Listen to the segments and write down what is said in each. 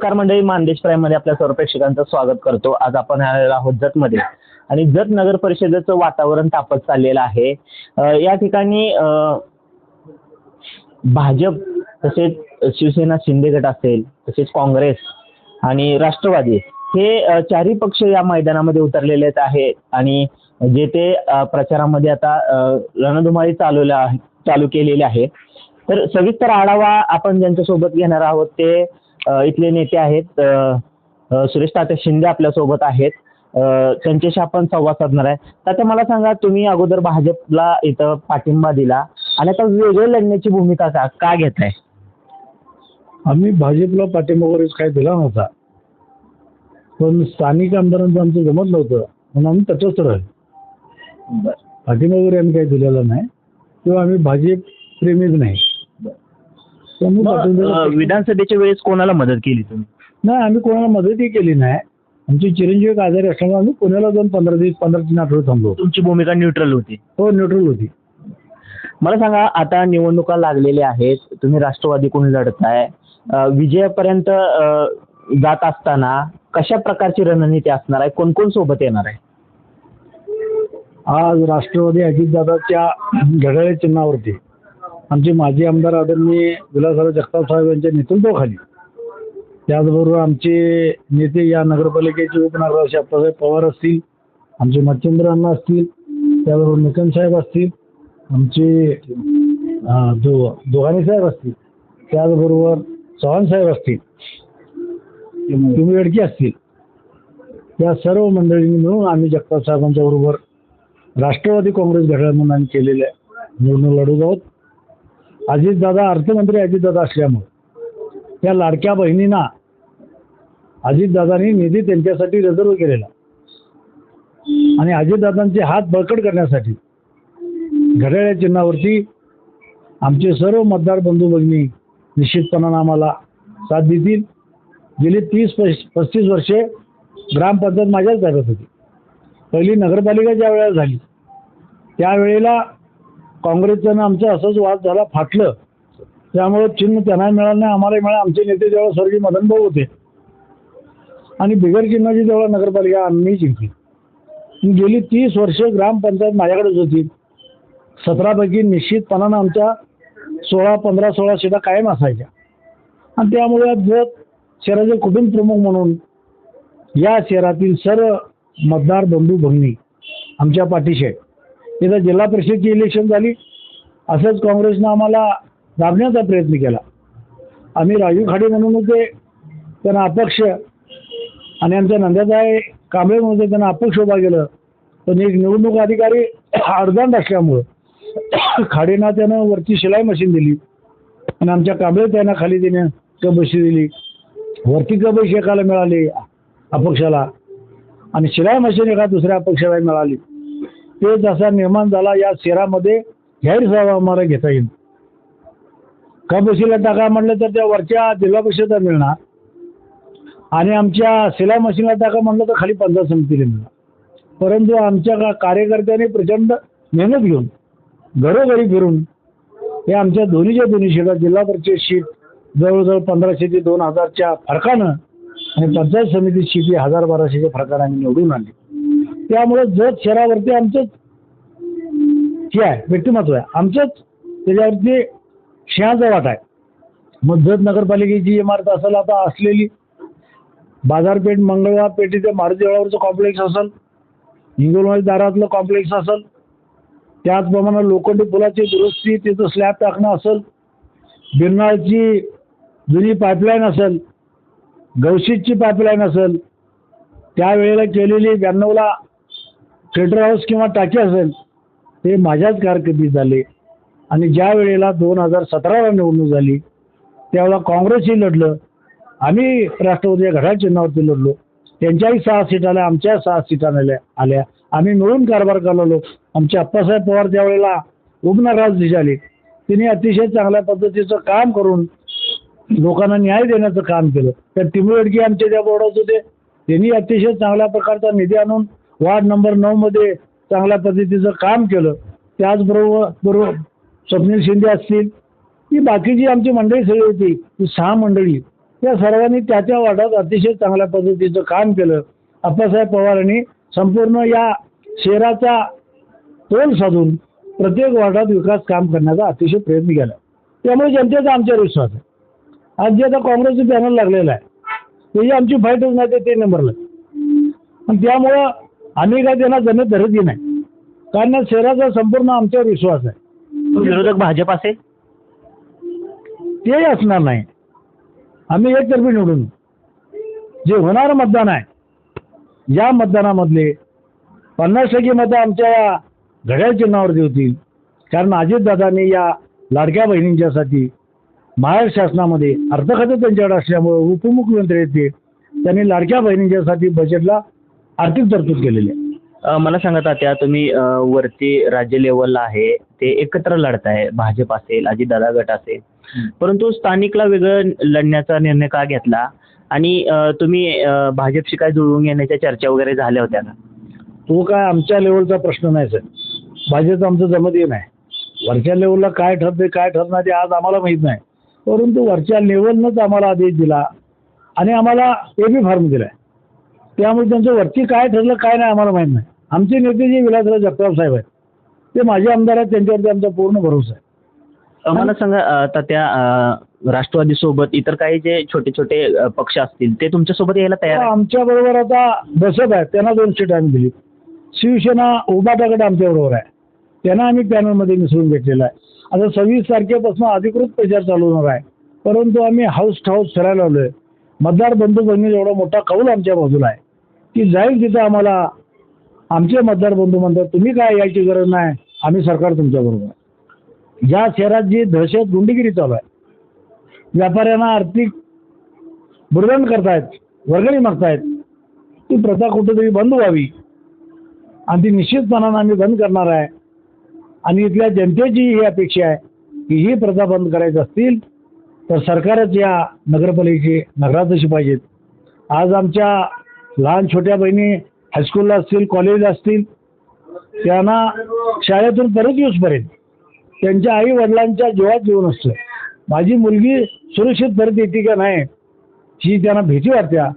नमस्कार मंडळी मानदेश प्राईममध्ये आपल्या सर्व प्रेक्षकांचं स्वागत करतो. आज आपण आलेलो आहोत जतमध्ये. आणि जत नगर परिषदेचं वातावरण तापत चाललेलं आहे. या ठिकाणी भाजप तसेच शिवसेना शिंदे गट असेल तसेच काँग्रेस आणि राष्ट्रवादी हे चारही पक्ष या मैदानामध्ये उतरलेले आहेत. आणि जे ते प्रचारामध्ये आता रणधुमाळी चालवल्या चालू केलेली आहे. तर सविस्तर आढावा आपण ज्यांच्यासोबत घेणार आहोत ते इथले नेते आहेत. सुरेश तात्या शिंदे आपल्यासोबत आहेत. त्यांच्याशी आपण संवाद साधणार आहे. तात्या मला सांगा तुम्ही अगोदर भाजपला इथं पाठिंबा दिला आणि आता वेगळं लढण्याची भूमिका का का घेताय? आम्ही भाजपला पाठिंबा वगैरे काही दिला नव्हता. पण स्थानिक आमदारांचं आमचं जमत नव्हतं. म्हणून आम्ही तटस्थ राहिलो. पाठिंबा वगैरे आम्ही काही दिलेला नाही. किंवा आम्ही भाजप प्रेमीच नाही. मग, अ, पाठिंबा विधानसभेच्या वेळेस कोणाला मदत केली तुम्ही? नाही आम्ही कोणाला मदतही केली नाही. आमचे चिरंजीव एक आजारी असल्यामुळे आम्ही पुण्याला जाऊन पंधरा दिवस पंधरा तीन आठवडे थांबलो तुमची भूमिका न्यूट्रल होती. हो न्यूट्रल होती. मला सांगा आता निवडणुका लागलेल्या आहेत. तुम्ही राष्ट्रवादीकडून लढताय? अ, विजयापर्यंत अ, जात असताना कशा प्रकारची रणनीती असणार आहे? कोण कोण सोबत येणार आहे? आज राष्ट्रवादी अजितदादाच्या घड्याळ चिन्हावरती आमचे माजी आमदार आदरणीय विलासराव जगताप साहेब यांच्या नेतृत्वाखाली. त्याचबरोबर आमचे नेते या नगरपालिकेचे उपनगराध्यक्ष आप्पासाहेब पवार असतील आमचे मच्छिंद्र अण्णा असतील त्याचबरोबर निकम साहेब असतील आमचे अं, दो दोघांनी साहेब असतील त्याचबरोबर चव्हाण साहेब असतील तुम्ही असतील. या सर्व मंडळींनी मिळून आम्ही जगताप साहेबांच्या बरोबर राष्ट्रवादी काँग्रेस घड्याळ म्हणून आम्ही केलेल्या निवडणूक लढवत आहोत अजितदादा अर्थमंत्री अजितदादा असल्यामुळे. त्या लाडक्या बहिणींना अजितदादांनी निधी त्यांच्यासाठी रिझर्व केलेला. आणि अजितदादांचे हात बळकट करण्यासाठी घड्याळ्या चिन्हावरती आमचे सर्व मतदार बंधू भगिनी निश्चितपणानं आम्हाला साथ देतील. गेली तीस पस पस्तीस वर्षे ग्रामपंचायत माझ्याच ताब्यात होती. पहिली नगरपालिका ज्या वेळेला झाली त्यावेळेला काँग्रेसचं आमचा आमचं असंच वाद झाला फाटलं. त्यामुळे चिन्ह त्यांना मिळालं नाही आम्हाला मिळालं आमचे नेते जेव्हा स्वर्गीय मदन भाऊ होते. आणि बिगर चिन्हाची जेव्हा नगरपालिका आम्ही जिंकली. गेली तीस वर्ष ग्रामपंचायत माझ्याकडेच होती. सतरापैकी निश्चितपणानं आमच्या सोळा पंधरा सोळा सीटा कायम असायच्या. आणि त्यामुळे जर शहराचे कुटुंब प्रमुख म्हणून या शहरातील सर्व मतदार बंधू भगिनी आमच्या पाठीशी एकदा जिल्हा परिषदची इलेक्शन झाली. असंच काँग्रेसनं आम्हाला दाबण्याचा प्रयत्न केला. आम्ही राजू खाडे म्हणून होते त्यांना अपक्ष. आणि आमच्या नंदाताई कांबळे म्हणून होते त्यांना अपक्ष उभा केलं. पण एक निवडणूक अधिकारी अर्धांड असल्यामुळं खाडेंना त्यानं वरती शिलाई मशीन दिली. आणि आमच्या कांबळे त्यांना खाली देणं कबशी दिली. वरती कबशी एकाला मिळाली अपक्षाला. आणि शिलाई मशीन एका दुसऱ्या अपक्षाला मिळाली. ते जसा निर्माण झाला या शहरामध्ये सभा आम्हाला घेता येईल. कबशीला टाका म्हटलं तर त्या वरच्या जिल्हा परिषदेला मिळणार. आणि आमच्या सिलाई मशीनला टाका म्हटलं तर खाली पंचायत समितीला मिळणार. परंतु आमच्या का- कार्यकर्त्यांनी प्रचंड मेहनत घेऊन घरोघरी फिरून हे आमच्या दोन्हीच्या दोन्ही शिटा जिल्हा परिषद शीट जवळजवळ पंधराशे ते दोन हजारच्या फरकानं आणि पंचायत समिती शीट ही हजार बाराशेच्या फरकानं आम्ही निवडून आणली. त्यामुळे जत शहरावरती आमचंच हे आहे व्यक्तिमत्व आहे. आमचंच त्याच्यावरती शहाचा वाटा आहे. मग जत नगरपालिकेची इमारत असेल आता असलेली बाजारपेठ मंगळवार पेठेच्या मारुतीवाळावरचं कॉम्प्लेक्स असेल हिंगोलवाडी दारातलं कॉम्प्लेक्स असेल त्याचप्रमाणे लोखंडी पुलाची दुरुस्ती तिथं स्लॅब टाकणं असेल बिरनाळची जुनी पाईपलाईन असेल गवशीतची पाईपलाईन असेल त्यावेळेला केलेली ब्याण्णवला फिल्टर हाऊस किंवा टाकी असेल ते माझ्याच कारकिर्दीत झाले. आणि ज्या वेळेला दोन हजार सतराला निवडणूक झाली त्यावेळेला काँग्रेसही लढलं. आम्ही राष्ट्रवादी घड्याळ चिन्हावरती लढलो. त्यांच्याही सहा सीट आल्या आमच्या सहा सीटा आल्या आल्या. आम्ही मिळून कारभार करलो आमचे अप्पासाहेब पवार त्यावेळेला उपनगराध्यक्ष दिशाले तिने अतिशय चांगल्या पद्धतीचं काम करून लोकांना न्याय देण्याचं काम केलं. तर टिंबुर्डकी आमचे त्या बोर्डात होते त्यांनी अतिशय चांगल्या प्रकारचा निधी आणून वार्ड नंबर नऊमध्ये चांगल्या पद्धतीचं काम केलं. त्याचबरोबर बरोबर स्वप्नील शिंदे असतील ही बाकीची आमची मंडळी सगळी होती ती सहा मंडळी त्या सर्वांनी त्या त्या वार्डात अतिशय चांगल्या पद्धतीचं काम केलं. अप्पासाहेब पवारांनी संपूर्ण या शहराचा तोल साधून प्रत्येक वार्डात विकास काम करण्याचा अतिशय प्रयत्न केला. त्यामुळे जनतेचा आमच्यावर विश्वास आहे. आज जे आता काँग्रेसचं पॅनल लागलेलं आहे त्याची आमची फाईटच नाही ते ते नंबरला आणि त्यामुळं आम्ही काय त्यांना जमीन धरतही नाही. कारण शहराचा संपूर्ण आमच्यावर विश्वास आहे. विरोधक भाजप असेल? तेही असणार नाही. आम्ही एकतर्फी निवडून जे होणारं मतदान आहे या मतदानामधले पन्नास टक्के मतं आमच्या या घड्याळ चिन्हावरती होतील. कारण अजितदादांनी या लाडक्या बहिणींच्यासाठी महाराष्ट्र शासनामध्ये अर्थखाते त्यांच्याकडे असल्यामुळे उपमुख्यमंत्री आहेत ते. त्यांनी लाडक्या बहिणींच्यासाठी बजेटला आर्थिक तरतूद केलेली आहे. मला सांगा तात्या तुम्ही वरती राज्य लेवलला आहे ते एकत्र लढताय भाजप असेल अजितदादा गट असेल. परंतु स्थानिकला वेगळं लढण्याचा निर्णय का घेतला? आणि तुम्ही भाजपशी काय जुळवून घेण्याच्या चर्चा वगैरे झाल्या होत्या का? तो काय आमच्या लेवलचा प्रश्न नाही सर. भाजप आमचं जमतही नाही. वरच्या लेवलला काय ठरते काय ठरणार ते आज आम्हाला माहीत नाही. परंतु वरच्या लेवलनंच आम्हाला आदेश दिला. आणि आम्हाला ए बी फॉर्म दिलाय. त्यामुळे त्यांचं वरती काय ठरलं काय नाही आम्हाला माहीत नाही. आमचे नेते जे विलासराव जगताप साहेब आहेत ते माझे आमदार आहेत त्यांच्यावरती आमचा पूर्ण भरोसा आहे. मला सांगा अ, तात्या अ, राष्ट्रवादीसोबत इतर काही जे छोटे छोटे पक्ष असतील ते तुमच्यासोबत यायला तयार आहे आमच्या बरोबर आता बसत आहे त्यांना दोन सीट आम्ही दिली. शिवसेना उभाटा गट आमच्या बरोबर आहे. त्यांना आम्ही पॅनलमध्ये मिसळून घेतलेला आहे. आता सव्वीस तारखेपासून अधिकृत प्रचार चालू होणार आहे. परंतु आम्ही हाऊस टू हाऊस फिरायला आलोय. मतदार बंधू भगिनी एवढा मोठा कौल आमच्या बाजूला आहे. ती जाईल तिथं आम्हाला. आमचे मतदार बंधू म्हणतात तुम्ही काय यायची गरज नाही आम्ही सरकार तुमच्या बरोबर आहे. या शहरात जी दहशत गुंडगिरी चालू आहे व्यापाऱ्यांना आर्थिक बुरदण करतायत वर्गणी मागतायत ती प्रथा कुठेतरी बंद व्हावी. आणि ती निश्चितपणानं आम्ही बंद करणार आहे. आणि इथल्या जनतेची ही अपेक्षा आहे की ही प्रथा बंद करायची असतील तर सरकारच या नगरपालिकेचे नगराध्यक्ष पाहिजेत. आज आमच्या लहान छोट्या बहिणी हायस्कूलला असतील कॉलेजला असतील त्यांना शाळेतून परत येऊसपर्यंत त्यांच्या आई वडिलांच्या जीवात जीवन असतं. माझी मुलगी सुरक्षित परत येते का नाही ही त्यांना भीती वाटत्या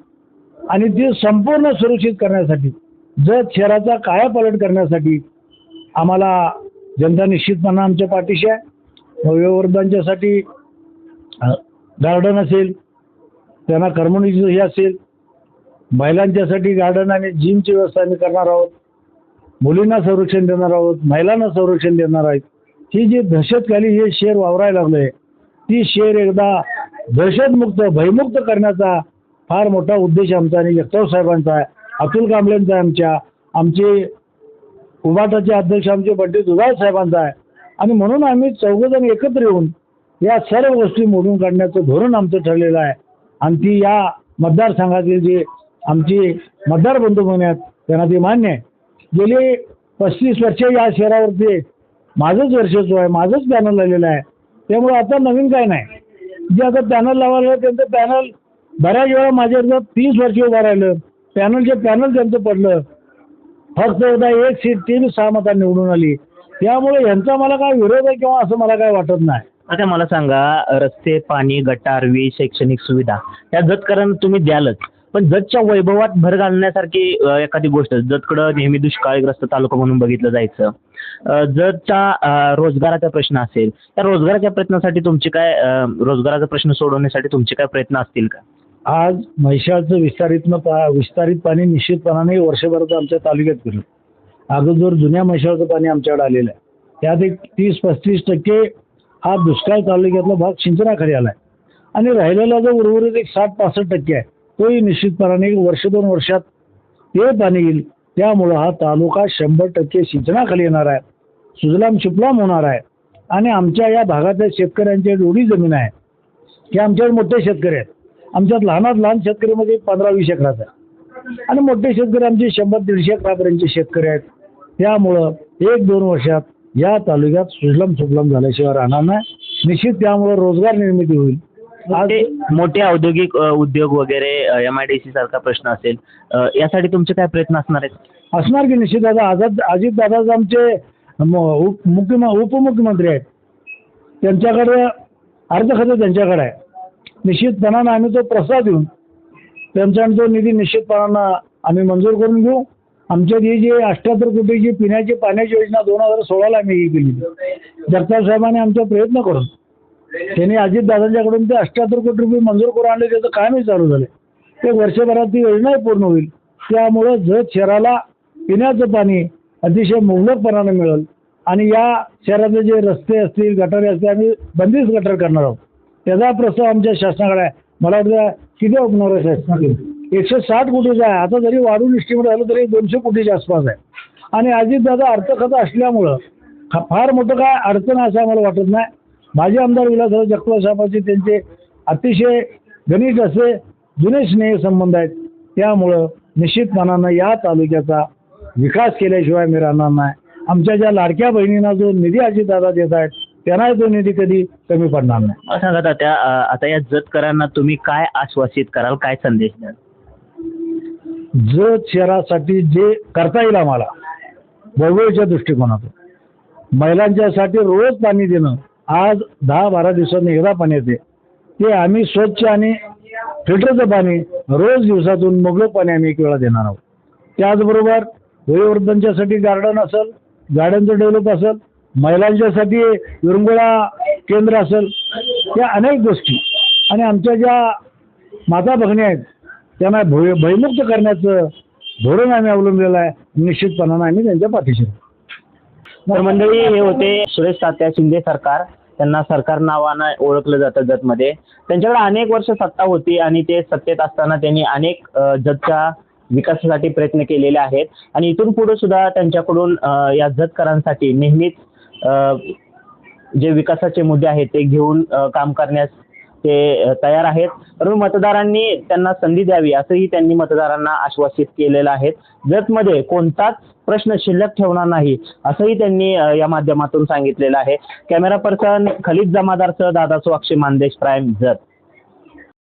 आणि ती संपूर्ण सुरक्षित करण्यासाठी जत शहराचा कायापालट करण्यासाठी आम्हाला जनता निश्चितपणे आमच्या पाठीशी आहे. वयोवृद्धांच्यासाठी गार्डन असेल त्यांना करमणुकीचं हे असेल महिलांच्यासाठी गार्डन आणि जिमची व्यवस्था आम्ही करणार आहोत. मुलींना संरक्षण देणार आहोत महिलांना संरक्षण देणार आहेत. ही जी दहशतखाली हे शेर वावरायला लागलंय ती शेर एकदा दहशतमुक्त भयमुक्त करण्याचा फार मोठा उद्देश आमचा आणि जगताव साहेबांचा आहे. अतुल कांबळेंचा आहे आमच्या आमचे उभाटाचे अध्यक्ष आमचे पंडित दुधाळ साहेबांचा आहे. आणि म्हणून आम्ही चौघजण एकत्र येऊन या सर्व गोष्टी मोडून काढण्याचं धोरण आमचं ठरलेलं आहे. आणि ती या मतदारसंघातील जे आमची मतदार बंधू म्हणण्यात त्यांना ते मान्य आहे. गेली पस्तीस वर्ष या शहरावरती माझंच वर्चस्व आहे माझंच पॅनल आलेलं आहे. त्यामुळे आता नवीन काय नाही. जे आता पॅनल लावायला त्यांचं पॅनल बऱ्याच वेळा माझ्या तीस वर्ष उभं राहिलं. पॅनलचे पॅनल त्यांचं पडलं. फक्त एकदा एक सीट तीन सहा मतांनी निवडून आली. त्यामुळे यांचा मला काय विरोध आहे किंवा असं मला काय वाटत नाही. आता मला सांगा रस्ते पाणी गटार वीज शैक्षणिक सुविधा या जतकरण तुम्ही द्यालच. पण जतच्या वैभवात भर घालण्यासारखी एखादी गोष्ट जतकडं नेहमी दुष्काळीग्रस्त तालुका म्हणून बघितलं जायचं. अ, जतचा रोजगाराचा प्रश्न असेल त्या रोजगाराच्या प्रयत्नासाठी तुमची काय रोजगाराचा प्रश्न सोडवण्यासाठी तुमचे काय प्रयत्न असतील का? आज म्हैसाळचं विस्तारित पा विस्तारित पाणी निश्चितपणाने वर्षभराचं आमच्या तालुक्यात फिरलं. अगोदर जुन्या म्हैसाळचं पाणी आमच्याकडे आलेलं आहे त्यात एक तीस पस्तीस टक्के हा दुष्काळ तालुक्यातला भाग सिंचनाखाली आला आहे आणि राहिलेला जो उर्वरित एक साठ पासष्ट टक्के आहे तोही निश्चितपणाने वर्ष दोन वर्षात ते पाणी येईल. त्यामुळं हा तालुका शंभर टक्के सिंचनाखाली येणार आहे. सुजलाम सुफलाम होणार आहे. आणि आमच्या या भागातल्या शेतकऱ्यांच्या एवढी जमीन आहे की आमच्याकडे मोठे शेतकरी आहेत. आमच्यात लहानात लहान शेतकरीमध्ये पंधरा वीस एकराचा आहे. आणि मोठे शेतकरी आमचे शंभर दीडशे एकरापर्यंतचे शेतकरी आहेत. त्यामुळं एक दोन वर्षात या तालुक्यात सुजलाम सुफलाम झाल्याशिवाय राहणार नाही. निश्चित त्यामुळं रोजगार निर्मिती होईल. मोठे मोठे औद्योगिक उद्योग वगैरे एम आय डी सी सारखा प्रश्न असेल यासाठी तुमचे काय प्रयत्न असणार आहेत? असणार की निश्चित दादा आझाद अजित दादाच आमचे उपमुख्यमंत्री आहेत. त्यांच्याकडे अर्ज खातं त्यांच्याकडे आहे. निश्चितपणानं आम्ही तो प्रसाद देऊन त्यांचा तो निधी निश्चितपणानं आम्ही मंजूर करून घेऊ. आमच्या ही जी अठ्ठ्याहत्तर कोटीची पिण्याची पाण्याची योजना दोन हजार सोळाला आम्ही ही केली. जगताप साहेबांनी आमचा प्रयत्न करून त्यांनी अजितदादांच्याकडून ते अठ्ठ्याहत्तर कोटी रुपये मंजूर करून आणले त्याचं कामही चालू झालं. ते वर्षभरात ती योजनाही पूर्ण होईल. त्यामुळं जत शहराला पिण्याचं पाणी अतिशय मुबलकपणानं मिळेल. आणि या शहरातले जे रस्ते असतील गटारे असतील आम्ही बंदीच गटार करणार आहोत. त्याचा प्रस्ताव आमच्या शासनाकडे आहे. मला वाटतं किती उपणार आहे शासनाकडे? एकशे साठ कोटीचा आहे. आता जरी वाढून इस्टिमेट झालं तरी दोनशे कोटीच्या आसपास आहे. आणि अजितदादा अर्थखातं असल्यामुळं फार मोठं काय अडचण असं आम्हाला वाटत नाही. माजी आमदार विलासराव जगताप साहेबांचे त्यांचे अतिशय घनिष्ठ असे जुने स्नेह संबंध आहेत. त्यामुळं निश्चितपणानं या तालुक्याचा विकास केल्याशिवाय मी राहणार नाही. आमच्या ज्या लाडक्या बहिणींना जो निधी अजितदादा देत आहेत त्यांनाही तो निधी कधी कमी पडणार नाही. मला सांगा तात्या अ, आता या जतकरांना तुम्ही काय आश्वासित कराल काय संदेश द्याल? जत शहरासाठी जे करता येईल आम्हाला भौगोलिकच्या दृष्टिकोनातून. महिलांच्यासाठी रोज पाणी देणं आज दहा बारा दिवसांनी एकदा पाणी येते. ते आम्ही स्वच्छ आणि फिल्टरचं पाणी रोज दिवसातून मोगळं पाणी आम्ही एक वेळा देणार आहोत. त्याचबरोबर वयोवृद्धांच्यासाठी गार्डन असेल गार्डनचं डेव्हलप असेल महिलांच्यासाठी विरंगुळा केंद्र असेल या अनेक गोष्टी. आणि आमच्या ज्या माता भगिनी आहेत त्यांना भय भयमुक्त करण्याचं धोरण आम्ही अवलंबलेलं आहे निश्चितपणानं आम्ही त्यांच्या पाठीशी तर मंडळी हे होते सुरेश तात्या शिंदे सरकार. त्यांना सरकार नावानं ओळखलं जातं जतमध्ये. त्यांच्याकडे अनेक वर्ष सत्ता होती आणि ते सत्तेत असताना त्यांनी अनेक जतच्या विकासासाठी प्रयत्न केलेले आहेत. आणि इथून पुढे सुद्धा त्यांच्याकडून या जतकरांसाठी नेहमीच जे विकासाचे मुद्दे आहेत ते घेऊन काम करण्यास ते तयार आहेत. परंतु मतदारांनी त्यांना संधी द्यावी असंही त्यांनी मतदारांना आश्वासित केलेलं आहे. जतमध्ये कोणताच प्रश्न शिल्लक ठेवणार नाही असंही त्यांनी या माध्यमातून सांगितलेलं आहे. कॅमेरा पर्सन खलीद जमादारसह दादा सुवाक्षी मानदेश प्राईम जत.